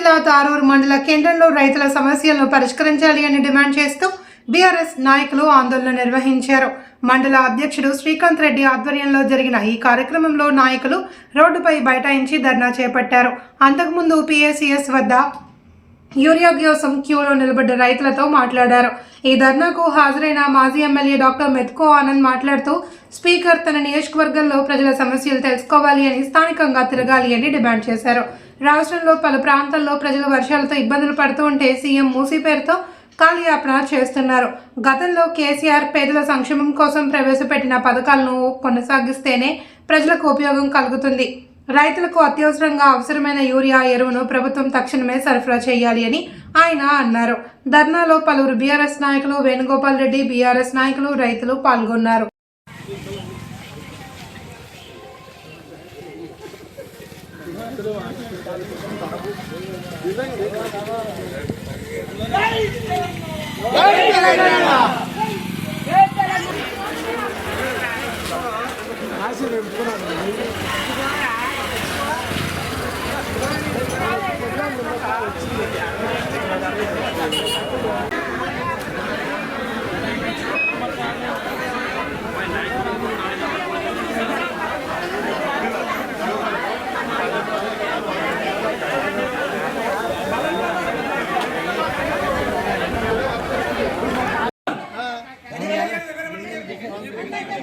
జిల్లా తారూరు మండల కేంద్రంలో రైతుల సమస్యలను పరిష్కరించాలి అని డిమాండ్ చేస్తూ బీఆర్ఎస్ నాయకులు ఆందోళన నిర్వహించారు. మండల అధ్యక్షుడు శ్రీకాంత్ రెడ్డి ఆధ్వర్యంలో జరిగిన ఈ కార్యక్రమంలో నాయకులు రోడ్డుపై బైఠాయించి ధర్నా చేపట్టారు. అంతకుముందు పిఎస్సిఎస్ వద్ద యూరియా కోసం క్యూలో నిలబడ్డ రైతులతో మాట్లాడారు. ఈ ధర్నాకు హాజరైన మాజీ ఎమ్మెల్యే డాక్టర్ మెత్కో ఆనంద్ మాట్లాడుతూ స్పీకర్ తన నియోజకవర్గంలో ప్రజల సమస్యలు తెలుసుకోవాలి అని స్థానికంగా తిరగాలి అని డిమాండ్ చేశారు. రాష్ట్రంలో పలు ప్రాంతాల్లో ప్రజలు వర్షాలతో ఇబ్బందులు పడుతూ ఉంటే సీఎం మూసీ పేరుతో కాలయాపన చేస్తున్నారు. గతంలో కేసీఆర్ పేదల సంక్షేమం కోసం ప్రవేశపెట్టిన పథకాలను కొనసాగిస్తేనే ప్రజలకు ఉపయోగం కలుగుతుంది. రైతులకు అత్యవసరంగా అవసరమైన యూరియా ఎరువును ప్రభుత్వం తక్షణమే సరఫరా చేయాలి అని ఆయన అన్నారు. ధర్నాలో పలువురు బీఆర్ఎస్ నాయకులు వేణుగోపాల్ రెడ్డి బీఆర్ఎస్ నాయకులు రైతులు పాల్గొన్నారు.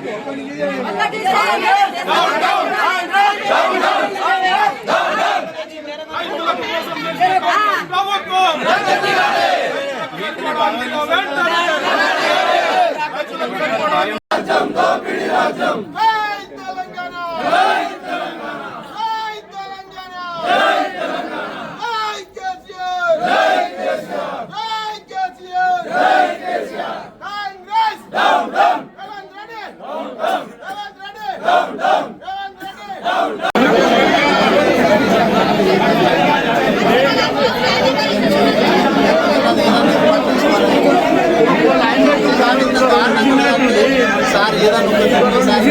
జై తెలంగాణ! జై తెలంగాణ జై తెలంగాణ జై తెలంగాణ జై కేసీఆర్ జై కేసీఆర్ జై కేసీఆర్ జై KCR Congress down down Revanth Reddy down down Revanth Reddy down down Revanth Reddy down sir ఏదన్నా ఒకటి సార్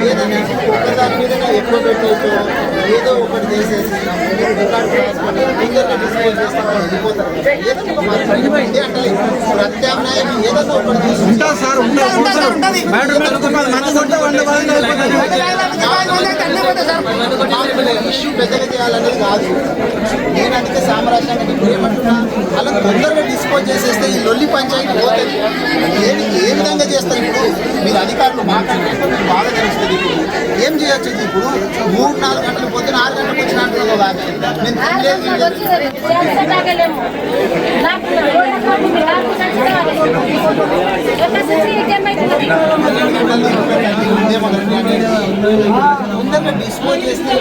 ఏదైనా ఒకదాని మీద ఎక్కువ పెట్టేసి ఏదో ఒకటి చేసేసి రికార్డ్ రాసుకొని ఫింగర్లో డిస్ప్లే చేస్తామని వెళ్ళిపోతారు ఏదో ఒక మార్గం ఉంది అంటే ప్రత్యామ్నాయం ఏదో ఒకటి తీసుకుంటారు సార్ ఇష్యూ పెద్దగా చేయాలనేది కాదు నేను అందుకే సామరాజ్యాన్ని ఇప్పుడు ఏమంటున్నా అలా తొందరగా డిస్పోజ్ చేసేస్తే ఈ లొల్లి పంచాయతీ పోతుంది ఏమి ఏ విధంగా చేస్తారు ఇప్పుడు మీరు అధికారులు మాట్లాడితే మీకు బాగా తెలుస్తుంది ఇప్పుడు ఏం చేయొచ్చు ఇప్పుడు మూడు నాలుగు గంటలు పొద్దున ఆరు గంటలకు వచ్చిన అంటున్నావు ఆమె. నేను తినలేదు డిస్పోజ్ చేస్తే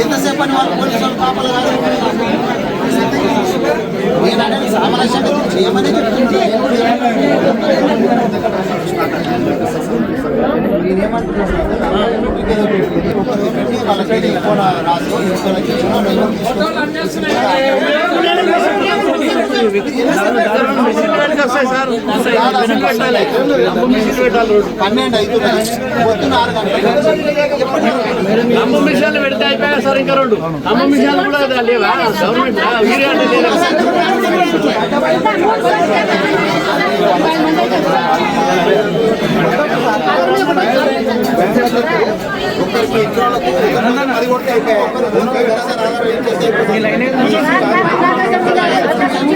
ఎంతసేపు అని వాళ్ళు పోలీసు వాళ్ళు పాపలు కాదు. నేను అనేది సామరస్యంగా చేయమని చెప్తుంది వాళ్ళకి రాసి పన్నెండు ఐదు పొద్దున్న ఆరు అమ్మ మిషన్లు పెడితే అయిపోయా సార్ ఇంకా రెండు. అమ్మ మిషన్లు కూడా లేవా? గవర్నమెంట్ వీరే అంటే లేదా ఒకరికి అయిపోయాయి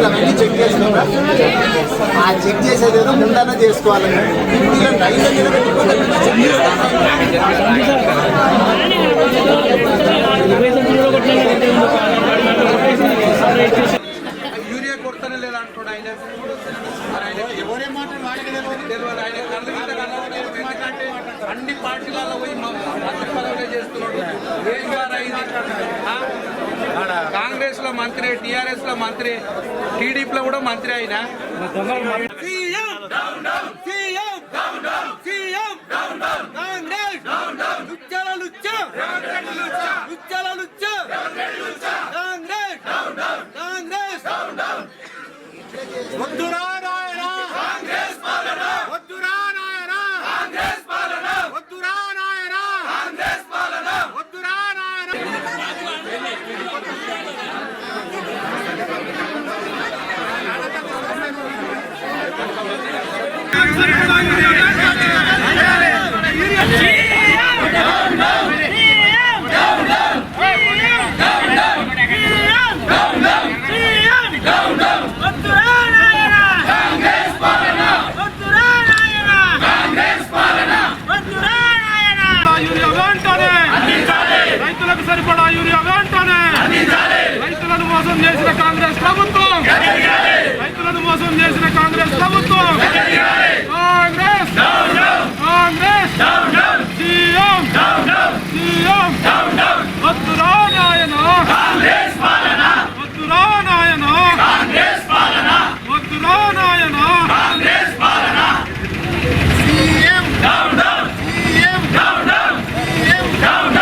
అవన్నీ చెక్ చేసినారా ఆ చెక్ చేసేది ఏదో ముందన్న చేసుకోవాలని ఇప్పుడు రైలు చెక్ యూరియా కొడతానే లేదా అంటున్నాడు ఆయన మరి ఆయన ఎవరే మాట్లాడి వాడికి తెలియదు తెలియదు ఆయన కళ్ళు గిట్ల కనబడలేదు. మాట్లాడితే అన్ని పార్టీలలో పోయి మా మంత్రి పదవులే చేస్తున్నాడు ఏం ద్వారా ఇది ఆ? కాంగ్రెస్లో మంత్రి టిఆర్ఎస్లో మంత్రి టీడీపీలో కూడా మంత్రి ఆయన. వద్దురా నాయనా! వద్దురా నాయనా కాంగ్రెస్ పాలన వద్దురా నాయనా కాంగ్రెస్ పాలన వద్దురా నాయనా యూరియా వెంటనే రైతులకు సరిపడా యూరియా వెంటనే రైతులను మోసం చేసిన కాంగ్రెస్ ప్రభుత్వం రైతులను మోసం చేసిన కాంగ్రెస్ ప్రభుత్వం కాంగ్రెస్ కాంగ్రెస్ సీఎం సీఎం వద్దురా నాయన వద్దురా నాయన వద్దురా నాయన సీఎం సీఎం సీఎం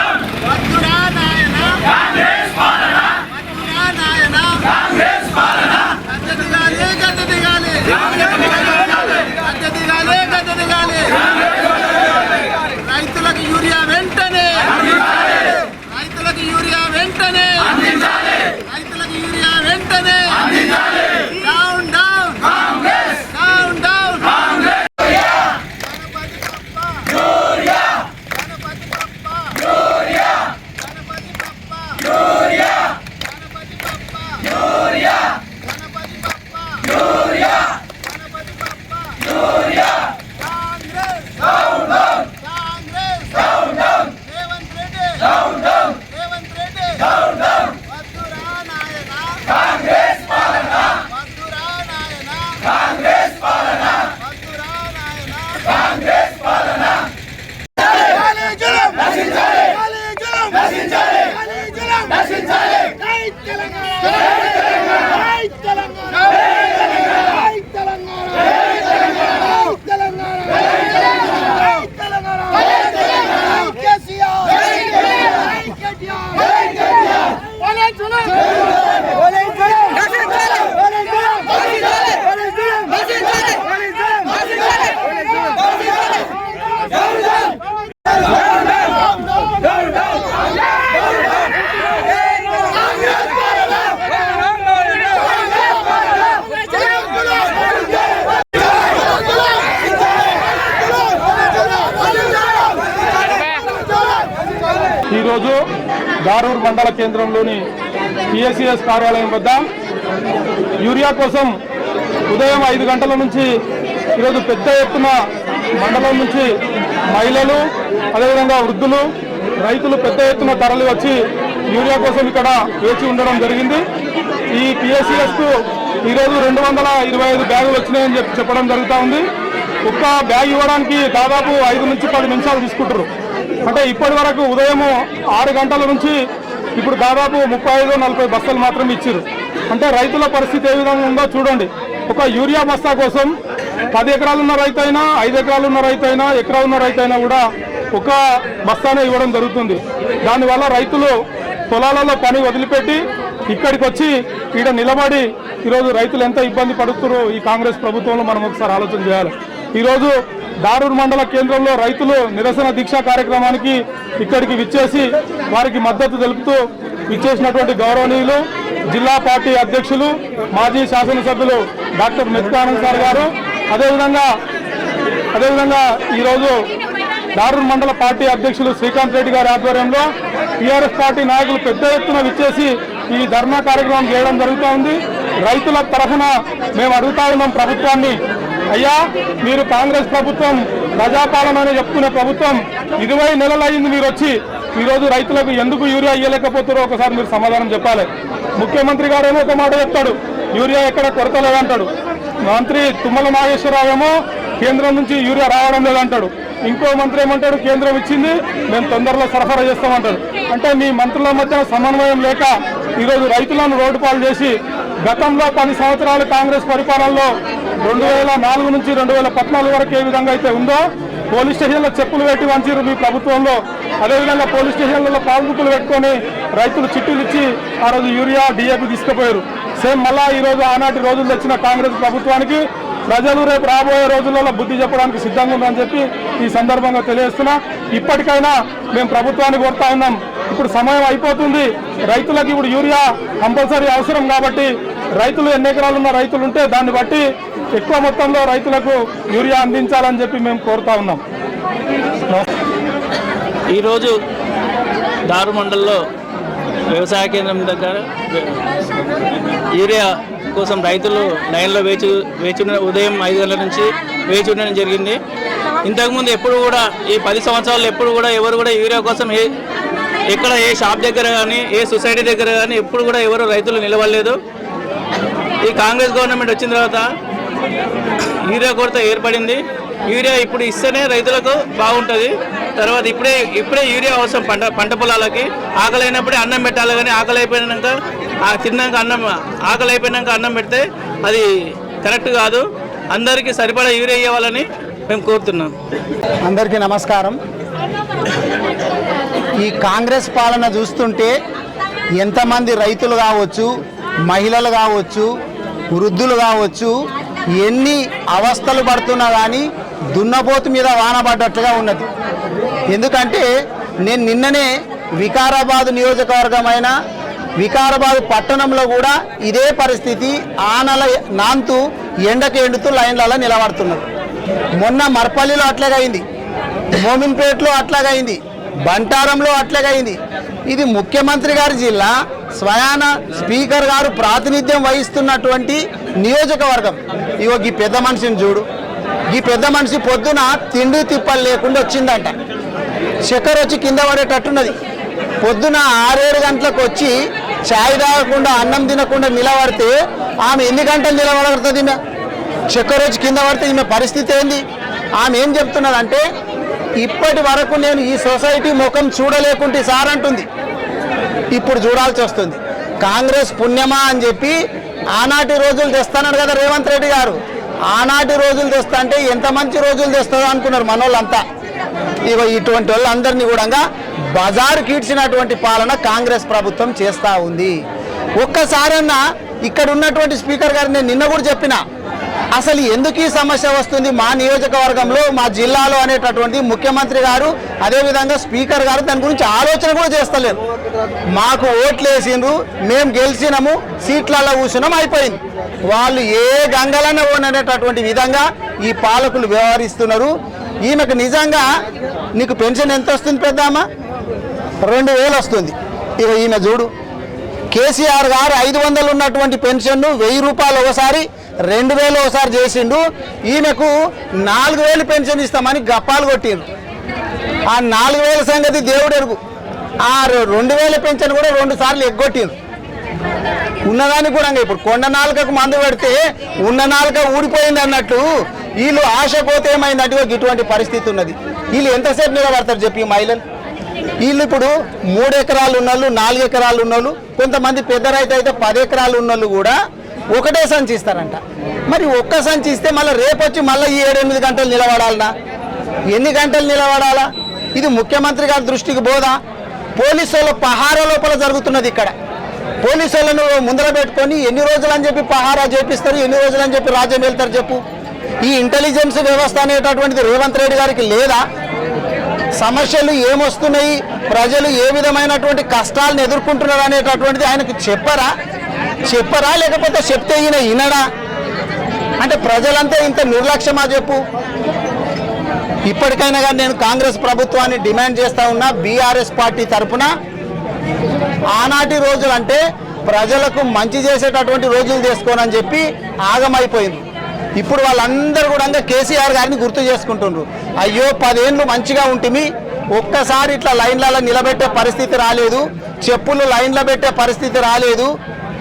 వద్దురా నాయనా కాంగ్రెస్ పాలన వద్దురా నాయనా కాంగ్రెస్ పాలన గద్దె దిగాలి గద్దె దిగాలి గద్దె దిగాలి గద్దె దిగాలి రైతులకు యూరియా వెంటనే రైతులకు యూరియా వెంటనే రైతులకు యూరియా వెంటనే down down Congress down down Ganapati Bappa urea Ganapati Bappa urea Ganapati Bappa urea Ganapati Bappa urea Ganapati Bappa urea Ganapati Bappa urea Congress down down Congress down down Revanth Reddy down down Revanth Reddy down down వద్దురా నాయనా కాంగ్రెస్ పాలన వద్దురా నాయనా కాంగ్రెస్ పాలన వద్దురా నాయనా కాంగ్రెస్ పాలన జలం నశించాలి జలం నశించాలి జలం నశించాలి జై తెలంగాణ జై తెలంగాణ జై తెలంగాణ జై తెలంగాణ జై తెలంగాణ జై తెలంగాణ జై తెలంగాణ కేసీఆర్ జై కేసీఆర్ జై కేటీఆర్ జై కేటీఆర్ ఒలే జలం ఒలే జలం నశించాలి ఒలే జలం నశించాలి ఒలే జలం నశించాలి ఒలే జలం నశించాలి ఒలే జలం నశించాలి ఈరోజు దారూర్ మండల కేంద్రంలోని పిఎస్సిఎస్ కార్యాలయం వద్ద యూరియా కోసం ఉదయం ఐదు గంటల నుంచి ఈరోజు పెద్ద ఎత్తున మండలం నుంచి మహిళలు అదేవిధంగా వృద్ధులు రైతులు పెద్ద ఎత్తున తరలి వచ్చి యూరియా కోసం ఇక్కడ వేచి ఉండడం జరిగింది. ఈ పిఎస్సిఎస్కు ఈరోజు రెండు వందల ఇరవై ఐదు బ్యాగులు వచ్చినాయని చెప్పి చెప్పడం జరుగుతూ ఉంది. ఒక్క బ్యాగ్ ఇవ్వడానికి దాదాపు ఐదు నుంచి పది నిమిషాలు తీసుకుంటారు అంటే ఇప్పటి వరకు ఉదయం ఆరు గంటల నుంచి ఇప్పుడు దాదాపు ముప్పై ఐదు నలభై బస్తాలు మాత్రం ఇచ్చారు. అంటే రైతుల పరిస్థితి ఏ విధంగా ఉందో చూడండి. ఒక యూరియా బస్తా కోసం పది ఎకరాలు ఉన్న రైతు అయినా ఐదు ఎకరాలు ఉన్న రైతు అయినా ఎకరా ఉన్న రైతు అయినా కూడా ఒక బస్తానే ఇవ్వడం జరుగుతుంది. దానివల్ల రైతులు పొలాలలో పని వదిలిపెట్టి ఇక్కడికి వచ్చి ఈడ నిలబడి ఈరోజు రైతులు ఎంత ఇబ్బంది పడుతున్నారో ఈ కాంగ్రెస్ ప్రభుత్వంలో మనం ఒకసారి ఆలోచన చేయాలి. ఈరోజు దారూర్ మండల కేంద్రంలో రైతులు నిరసన దీక్ష కార్యక్రమానికి ఇక్కడికి విచ్చేసి వారికి మద్దతు తెలుపుతూ విచ్చేసినటువంటి గౌరవనీయులు జిల్లా పార్టీ అధ్యక్షులు మాజీ శాసనసభ్యులు డాక్టర్ మెత్కానంద్ సార్ గారు. అదేవిధంగా అదేవిధంగా ఈరోజు దారూర్ మండల పార్టీ అధ్యక్షులు శ్రీకాంత్ రెడ్డి గారి ఆధ్వర్యంలో టీఆర్ఎస్ పార్టీ నాయకులు పెద్ద ఎత్తున విచ్చేసి ఈ ధర్నా కార్యక్రమం చేయడం జరుగుతూ ఉంది. రైతుల తరఫున మేము అడుగుతా ఉన్నాం ప్రభుత్వాన్ని. అయ్యా మీరు కాంగ్రెస్ ప్రభుత్వం ప్రజాపాలన అని చెప్పుకునే ప్రభుత్వం ఇరవై నెలలైంది మీరు వచ్చి. ఈరోజు రైతులకు ఎందుకు యూరియా ఇవ్వలేకపోతారో ఒకసారి మీరు సమాధానం చెప్పాలి. ముఖ్యమంత్రి గారేమో ఒక మాట చెప్తాడు. యూరియా ఎక్కడ కొరత లేదంటాడు మంత్రి తుమ్మల నాగేశ్వరరావు ఏమో కేంద్రం నుంచి యూరియా రావడం లేదంటాడు. ఇంకో మంత్రి ఏమంటాడు? కేంద్రం ఇచ్చింది మేము తొందరలో సరఫరా చేస్తామంటాడు. అంటే మీ మంత్రుల మధ్య సమన్వయం లేక ఈరోజు రైతులను రోడ్డు పాలు చేసి గతంలో పది సంవత్సరాలు కాంగ్రెస్ పరిపాలనలో రెండు వేల నాలుగు నుంచి రెండు వేల పద్నాలుగు వరకు ఏ విధంగా అయితే ఉందో పోలీస్ స్టేషన్లో చెప్పులు పెట్టి వంచారు మీ ప్రభుత్వంలో. అదేవిధంగా పోలీస్ స్టేషన్లలో పాల్బుక్కులు పెట్టుకొని రైతులు చిట్టులు ఇచ్చి ఆ రోజు యూరియా డిఏపి తీసుకుపోయారు. సేమ్ మళ్ళా ఈరోజు ఆనాటి రోజులు తెచ్చిన కాంగ్రెస్ ప్రభుత్వానికి ప్రజలు రేపు రాబోయే రోజులలో బుద్ధి చెప్పడానికి సిద్ధంగా ఉందని చెప్పి ఈ సందర్భంగా తెలియజేస్తున్నా. ఇప్పటికైనా మేము ప్రభుత్వాన్ని కోరుతా ఉన్నాం. ఇప్పుడు సమయం అయిపోతుంది. రైతులకు ఇప్పుడు యూరియా కంపల్సరీ అవసరం కాబట్టి రైతులు ఎన్ని ఎకరాలు ఉన్న రైతులు ఉంటే దాన్ని బట్టి ఎక్కువ మొత్తంలో రైతులకు యూరియా అందించాలని చెప్పి మేము కోరుతా ఉన్నాం. ఈరోజు దారు మండల్లో వ్యవసాయ కేంద్రం దగ్గర యూరియా కోసం రైతులు లైన్లో వేచి వేచి ఉదయం ఐదు గంటల నుంచి వేచి ఉండడం జరిగింది. ఇంతకుముందు ఎప్పుడు కూడా ఈ పది సంవత్సరాలు ఎప్పుడు కూడా ఎవరు కూడా యూరియా కోసం ఏ ఎక్కడ ఏ షాప్ దగ్గర కానీ ఏ సొసైటీ దగ్గర కానీ ఎప్పుడు కూడా ఎవరు రైతులు నిలవలేదు ఈ కాంగ్రెస్ గవర్నమెంట్ వచ్చిన తర్వాత యూరియా కొరత ఏర్పడింది. యూరియా ఇప్పుడు ఇస్తేనే రైతులకు బాగుంటుంది. తర్వాత ఇప్పుడే ఇప్పుడే యూరియా అవసరం పంట పంట పొలాలకి. ఆకలి అయినప్పుడే అన్నం పెట్టాలి కానీ ఆకలి అయిపోయినాక ఆ తిన్నాక అన్నం ఆకలి అయిపోయినాక అన్నం పెడితే అది కరెక్ట్ కాదు. అందరికీ సరిపడా యూరియా ఇవ్వాలని మేము కోరుతున్నాం. అందరికీ నమస్కారం. ఈ కాంగ్రెస్ పాలన చూస్తుంటే ఎంతమంది రైతులు కావచ్చు మహిళలు కావచ్చు వృద్ధులు కావచ్చు ఎన్ని అవస్థలు పడుతున్నా కానీ దున్నపోతు మీద వాన పడ్డట్లుగా ఉన్నది. ఎందుకంటే నేను నిన్ననే వికారాబాద్ నియోజకవర్గమైన వికారాబాద్ పట్టణంలో కూడా ఇదే పరిస్థితి ఆనల నాంతు ఎండకు ఎండుతూ లైన్లలో నిలబడుతున్నారు మొన్న మర్పల్లిలో అట్లాగైంది మోమిన్పేటలో అట్లాగైంది బంటారంలో అట్లాగైంది. ఇది ముఖ్యమంత్రి గారి జిల్లా స్వయాన స్పీకర్ గారు ప్రాతినిధ్యం వహిస్తున్నటువంటి నియోజకవర్గం. ఇగో ఈ పెద్ద మనిషిని చూడు. ఈ పెద్ద మనిషి పొద్దున తిండి తిప్పలు లేకుండా వచ్చిందంట. చక్కెర వచ్చి కింద పడేటట్టున్నది. పొద్దున ఆరేడు గంటలకు వచ్చి ఛాయ్ తాగకుండా అన్నం తినకుండా నిలబడితే ఆమె ఎన్ని గంటలు నిలబడుతుంది ఈమె? చక్కెర వచ్చి కింద పడితే ఈమె పరిస్థితి ఏంది? ఆమె ఏం చెప్తున్నదంటే ఇప్పటి వరకు నేను ఈ సొసైటీ ముఖం చూడలేకుంటే సార్ అంటుంది. ఇప్పుడు చూడాల్సి వస్తుంది. కాంగ్రెస్ పుణ్యమా అని చెప్పి ఆనాటి రోజులు తెస్తానడు కదా రేవంత్ రెడ్డి గారు. ఆనాటి రోజులు తెస్తా అంటే ఎంత మంచి రోజులు తెస్తుందో అనుకున్నారు మనోళ్ళంతా. ఇగో ఇటువంటి వాళ్ళందరినీ కూడా బజారు కీడ్చినటువంటి పాలన కాంగ్రెస్ ప్రభుత్వం చేస్తూ ఉంది. ఒక్కసారన్నా ఇక్కడ ఉన్నటువంటి స్పీకర్ గారు నేను నిన్న కూడా చెప్పిన అసలు ఎందుకు ఈ సమస్య వస్తుంది? మా నియోజకవర్గంలో మా జిల్లాలో అనేటటువంటి ముఖ్యమంత్రి గారు అదేవిధంగా స్పీకర్ గారు దాని గురించి ఆలోచన కూడా చేస్తలేరు. మాకు ఓట్లు వేసిండ్రు మేము గెలిచినాము సీట్లలో కూర్చున్నాం అయిపోయింది. వాళ్ళు ఏ గంగలన్న ఓననేటటువంటి విధంగా ఈ పాలకులు వ్యవహరిస్తున్నారు. ఈమెకు నిజంగా నీకు పెన్షన్ ఎంత వస్తుంది పెద్దామా రెండు వేలు వస్తుంది. ఇక ఈమె చూడు. కేసీఆర్ గారు ఐదు వందలు ఉన్నటువంటి పెన్షన్ను వెయ్యి రూపాయలు ఒకసారి రెండు వేలు ఒకసారి చేసిండు. ఈమెకు నాలుగు వేలు పెన్షన్ ఇస్తామని గప్పాలు కొట్టిండు. ఆ నాలుగు వేల సంగతి దేవుడు ఎరుగు. ఆ రెండు వేల పెన్షన్ కూడా రెండు సార్లు ఎగ్గొట్టిండు. ఉన్నదానికి కూడా ఇప్పుడు కొండ నాలుకకు మందు పెడితే ఉన్న నాలుక ఊడిపోయింది అన్నట్టు వీళ్ళు ఆశ పోతే ఏమైందంటే ఇటువంటి పరిస్థితి ఉన్నది. వీళ్ళు ఎంతసేపు నిలబడతారు చెప్పి మహిళలు? వీళ్ళు ఇప్పుడు మూడు ఎకరాలు ఉన్నోళ్ళు నాలుగు ఎకరాలు ఉన్నోళ్ళు కొంతమంది పెద్ద రైతు అయితే పది ఎకరాలు ఉన్నోళ్ళు కూడా ఒకటే సంచి ఇస్తారంట. మరి ఒక్క సంచి ఇస్తే మళ్ళీ రేపు వచ్చి మళ్ళీ ఈ ఏడెనిమిది గంటలు నిలబడాలనా? ఎన్ని గంటలు నిలబడాలా? ఇది ముఖ్యమంత్రి గారి దృష్టికి బోదా పోలీసు వాళ్ళ పహారా లోపల జరుగుతున్నది ఇక్కడ. పోలీసులను ముందర పెట్టుకొని ఎన్ని రోజులు అని చెప్పి పహారా చేపిస్తారు ఎన్ని రోజులు అని చెప్పి రాజ్యం వెళ్తారు చెప్పు. ఈ ఇంటెలిజెన్స్ వ్యవస్థ అనేటటువంటిది రేవంత్ రెడ్డి గారికి లేదా? సమస్యలు ఏమొస్తున్నాయి? ప్రజలు ఏ విధమైనటువంటి కష్టాలను ఎదుర్కొంటున్నారు అనేటటువంటిది ఆయనకు చెప్పరా? చెప్పరా లేకపోతే చెప్తే ఈయన వినడా? అంటే ప్రజలంతా ఇంత నిర్లక్ష్యమా చెప్పు? ఇప్పటికైనా కానీ నేను కాంగ్రెస్ ప్రభుత్వాన్ని డిమాండ్ చేస్తా ఉన్నా బీఆర్ఎస్ పార్టీ తరఫున ఆనాటి రోజులు అంటే ప్రజలకు మంచి చేసేటటువంటి రోజులు చేసుకోనని చెప్పి ఆగమైపోయింది. ఇప్పుడు వాళ్ళందరూ కూడా కేసీఆర్ గారిని గుర్తు చేసుకుంటుండ్రు. అయ్యో పదేళ్ళు మంచిగా ఉంటుంది ఒక్కసారి ఇట్లా లైన్లలో నిలబెట్టే పరిస్థితి రాలేదు చెప్పులు లైన్లో పెట్టే పరిస్థితి రాలేదు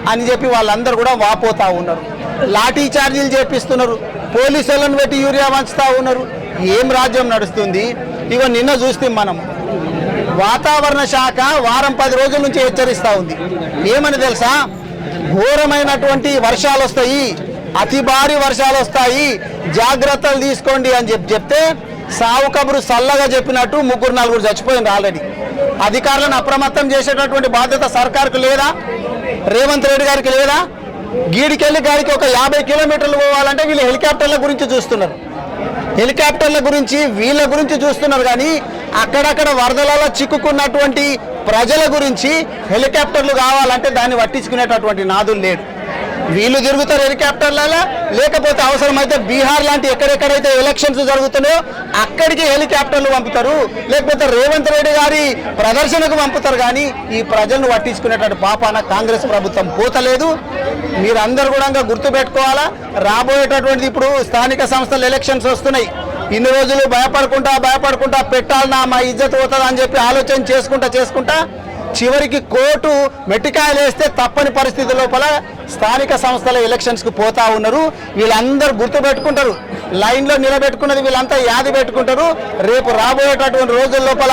అని చెప్పి వాళ్ళందరూ కూడా వాపోతా ఉన్నారు. లాఠీ ఛార్జీలు చేపిస్తున్నారు. పోలీసులను పెట్టి యూరియా వంచుతా ఉన్నారు. ఏం రాజ్యం నడుస్తుంది? ఇక నిన్న చూస్తే మనం. వాతావరణ శాఖ వారం పది రోజుల నుంచి హెచ్చరిస్తూ ఉంది. ఏమని తెలుసా? ఘోరమైనటువంటి వర్షాలు వస్తాయి. అతి భారీ వర్షాలు వస్తాయి. జాగ్రత్తలు తీసుకోండి అని చెప్పి చెప్తే సావు కబురు చల్లగా చెప్పినట్టు ముగ్గురు నలుగురు చచ్చిపోయింది ఆల్రెడీ. అధికారులను అప్రమత్తం చేసేటటువంటి బాధ్యత సర్కార్కు లేదా? రేవంత్ రెడ్డి గారికి లేదా? గీడికెళ్ళి గారికి ఒక యాభై కిలోమీటర్లు పోవాలంటే వీళ్ళు హెలికాప్టర్ల గురించి చూస్తున్నారు. హెలికాప్టర్ల గురించి వీళ్ళ గురించి చూస్తున్నారు కానీ అక్కడక్కడ వరదలలో చిక్కుకున్నటువంటి ప్రజల గురించి హెలికాప్టర్లు కావాలంటే దాన్ని పట్టించుకునేటటువంటి నాదులు లేడు. వీళ్ళు తిరుగుతారు హెలికాప్టర్లలో. లేకపోతే అవసరమైతే బీహార్ లాంటి ఎక్కడెక్కడైతే ఎలక్షన్స్ జరుగుతున్నాయో అక్కడికి హెలికాప్టర్లు పంపుతారు. లేకపోతే రేవంత్ రెడ్డి గారి ప్రదర్శనకు పంపుతారు. కానీ ఈ ప్రజలను పట్టించుకునేటటువంటి పాపాన కాంగ్రెస్ ప్రభుత్వం పోతలేదు. మీరందరూ కూడా గుర్తుపెట్టుకోవాలా? రాబోయేటటువంటి ఇప్పుడు స్థానిక సంస్థల ఎలక్షన్స్ వస్తున్నాయి. ఇన్ని రోజులు భయపడుకుంటా భయపడుకుంటా పెట్టాలన్నా మా ఇజ్జత్ పోతుంది అని చెప్పి ఆలోచన చేసుకుంటా చేసుకుంటా చివరికి కోర్టు మెట్టికాయలు వేస్తే తప్పని పరిస్థితి లోపల స్థానిక సంస్థల ఎలక్షన్స్కి పోతా ఉన్నారు. వీళ్ళందరూ గుర్తు పెట్టుకుంటారు లైన్లో నిలబెట్టుకున్నది వీళ్ళంతా యాది పెట్టుకుంటారు. రేపు రాబోయేటటువంటి రోజుల లోపల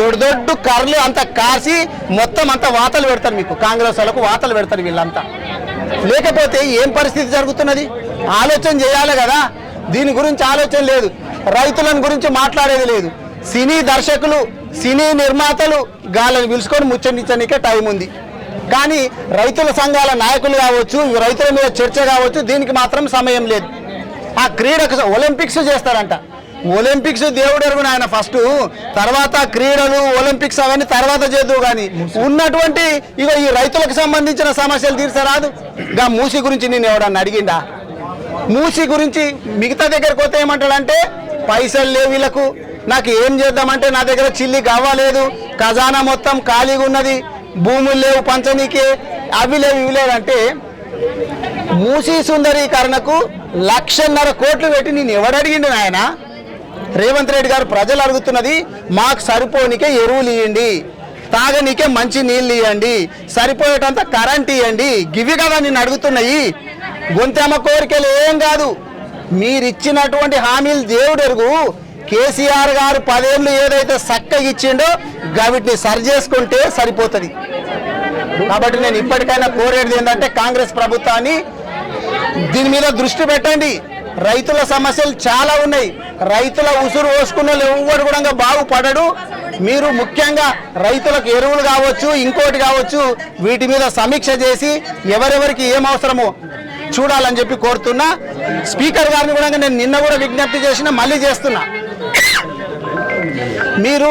దొడ్డు కర్రలు అంతా కాసి మొత్తం అంతా వాతలు పెడతారు మీకు. కాంగ్రెస్ వాళ్ళకు వాతలు పెడతారు వీళ్ళంతా. లేకపోతే ఏం పరిస్థితి జరుగుతున్నది? ఆలోచన చేయాలి కదా. దీని గురించి ఆలోచన లేదు. రైతులను గురించి మాట్లాడేది లేదు. సినీ దర్శకులు సినీ నిర్మాతలు గాలిని పిలుచుకొని ముచ్చటించడానికే టైం ఉంది. కానీ రైతుల సంఘాల నాయకులు కావచ్చు రైతుల మీద చర్చ కావచ్చు దీనికి మాత్రం సమయం లేదు. ఆ క్రీడకు ఒలింపిక్స్ చేస్తారంట. ఒలింపిక్స్ దేవుడు ఎరుగున ఆయన ఫస్ట్ తర్వాత క్రీడలు ఒలింపిక్స్ అవన్నీ తర్వాత చేద్దు కానీ ఉన్నటువంటి ఇక ఈ రైతులకు సంబంధించిన సమస్యలు తీర్చరాదు. గా మూసి గురించి నేను ఎవడన్నా అడిగిండా? మూసి గురించి మిగతా దగ్గరకు పోతే ఏమంటాడంటే పైసలు లేవు వీళ్ళకు. నాకు ఏం చేద్దామంటే నా దగ్గర చిల్లి కావాలేదు ఖజానా మొత్తం ఖాళీగా ఉన్నది భూములు లేవు పంచనీకే అవి లేవు ఇవి లేదంటే మూసీ సుందరీకరణకు లక్షన్నర కోట్లు పెట్టి నేను ఎవడడిగిండు నాయన? రేవంత్ రెడ్డి గారు ప్రజలు అడుగుతున్నది మాకు సరిపోనికే ఎరువులు ఇవ్వండి తాగనీకే మంచి నీళ్ళు ఇవ్వండి సరిపోయేటంత కరెంట్ ఇవ్వండి గివి కదా నేను అడుగుతున్నాయి. గొంతెమ్మ కోరికలు ఏం కాదు. మీరిచ్చినటువంటి హామీలు దేవుడు ఎరుగు. కేసీఆర్ గారు పదేళ్ళు ఏదైతే చక్కగా ఇచ్చిండో గవిటిని సరి చేసుకుంటే సరిపోతుంది. కాబట్టి నేను ఇప్పటికైనా కోరేది ఏంటంటే కాంగ్రెస్ ప్రభుత్వాన్ని దీని మీద దృష్టి పెట్టండి. రైతుల సమస్యలు చాలా ఉన్నాయి. రైతుల ఉసురు పోసుకున్న వాళ్ళు ఎవ్వరు కూడా బాగుపడడు మీరు ముఖ్యంగా రైతులకు ఎరువులు కావచ్చు ఇంకోటి కావచ్చు వీటి మీద సమీక్ష చేసి ఎవరెవరికి ఏం అవసరమో చూడాలని చెప్పి కోరుతున్నా. స్పీకర్ గారిని కూడా నేను నిన్న కూడా విజ్ఞప్తి చేసిన మళ్ళీ చేస్తున్నా. మీరు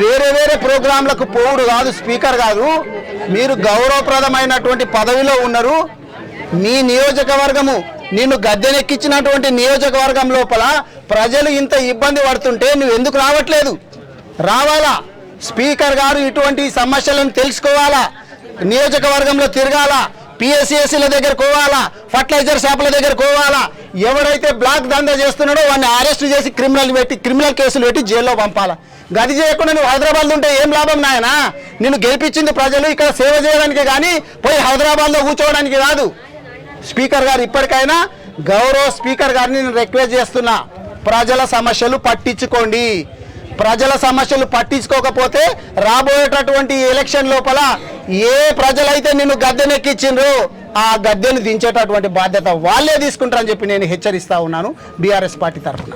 వేరే వేరే ప్రోగ్రాంలకు పోవుడు కాదు స్పీకర్ కాదు. మీరు గౌరవప్రదమైనటువంటి పదవిలో ఉన్నారు. మీ నియోజకవర్గము నిన్ను గద్దెనెక్కించినటువంటి నియోజకవర్గం లోపల ప్రజలు ఇంత ఇబ్బంది పడుతుంటే నువ్వు ఎందుకు రావట్లేదు? రావాలా? స్పీకర్ గారు ఇటువంటి సమస్యలను తెలుసుకోవాలా? నియోజకవర్గంలో తిరగాలా? పిఎస్సిఎస్సీల దగ్గర పోవాలా ఫర్టిలైజర్ షాపుల దగ్గర పోవాలా ఎవరైతే బ్లాక్ దందా చేస్తున్నాడో వాడిని అరెస్ట్ చేసి క్రిమినల్ పెట్టి క్రిమినల్ కేసులు పెట్టి జైల్లో పంపాలా? గది చేయకుండా నువ్వు హైదరాబాద్లో ఉంటే ఏం లాభం నాయన? నిన్ను గెలిపించింది ప్రజలు ఇక్కడ సేవ చేయడానికి కానీ పోయి హైదరాబాద్లో కూర్చోవడానికి కాదు. స్పీకర్ గారు ఇప్పటికైనా గౌరవ స్పీకర్ గారిని నేను రిక్వెస్ట్ చేస్తున్నా. ప్రజల సమస్యలు పట్టించుకోండి. ప్రజల సమస్యలు పట్టించుకోకపోతే రాబోయేటటువంటి ఎలక్షన్ లోపల ఏ ప్రజలైతే నిన్ను గద్దెనెక్కిచ్చిండ్రు ఆ గద్దెను దించేటటువంటి బాధ్యత వాళ్ళే తీసుకుంటారని చెప్పి నేను హెచ్చరిస్తా ఉన్నాను బీఆర్ఎస్ పార్టీ తరఫున.